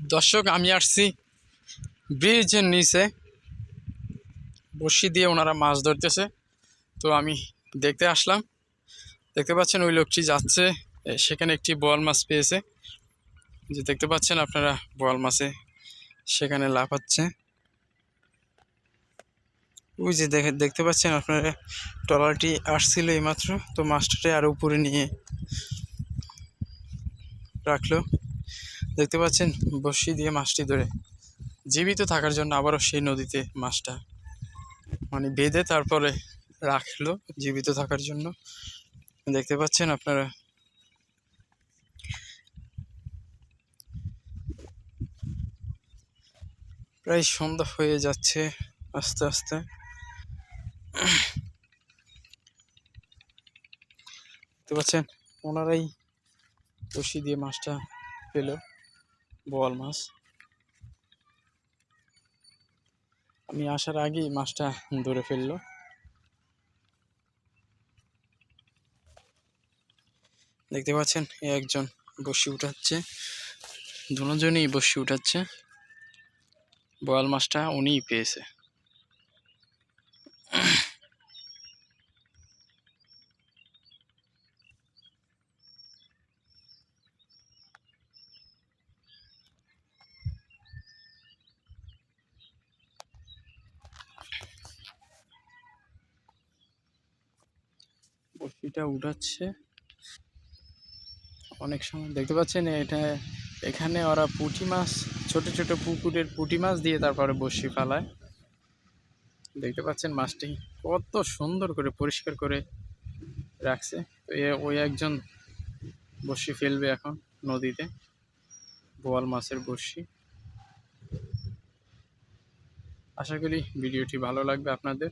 দর্শক, আমি আসছি ব্রিজের নিচে। বসি দিয়ে ওনারা মাছ ধরতেছে। তো আমি দেখতে আসলাম। দেখতে পাচ্ছেন ওই লোকটি যাচ্ছে সেখানে একটি বোয়াল মাছ পেয়েছে। যে দেখতে পাচ্ছেন আপনারা, বোয়াল মাছে সেখানে লাফাচ্ছে। ওই যে দেখে, দেখতে পাচ্ছেন আপনারা, ট্রলারটি আসছিল এইমাত্র। তো মাছটাকে আরও উপরে নিয়ে রাখল। দেখতে পাচ্ছেন বসি দিয়ে মাছটি ধরে। জীবিত থাকার জন্য আবারও সেই নদীতে মাছটা মানে বেঁধে তারপরে রাখল জীবিত থাকার জন্য। দেখতে পাচ্ছেন আপনারা। প্রায় সন্ধ্যা হয়ে যাচ্ছে আস্তে আস্তে। দেখতে পাচ্ছেন, ওনারাই বসি দিয়ে মাছটা পেল। বোয়াল মাছ। আমি আসার আগেই মাছটা ধরে ফেলল। দেখতে পাচ্ছেন, এ একজন বসি উঠাচ্ছে। দুজনই বসি উঠাচ্ছে। বোয়াল মাছটা উনিই পেয়েছে। বসিটা উঠাচ্ছে। অনেক সময় দেখতে পাচ্ছেন, এটা এখানে ওরা পুঁটি মাছ, ছোট ছোট পুকুরের পুঁটি মাছ দিয়ে তারপরে বসি ফেলায়। দেখতে পাচ্ছেন মাছটি কত সুন্দর করে পরিষ্কার করে রাখছে। তো এ, ওই একজন বসি ফেলবে এখন নদীতে, বোয়াল মাছের বসি আশা করি ভিডিওটি ভালো লাগবে আপনাদের।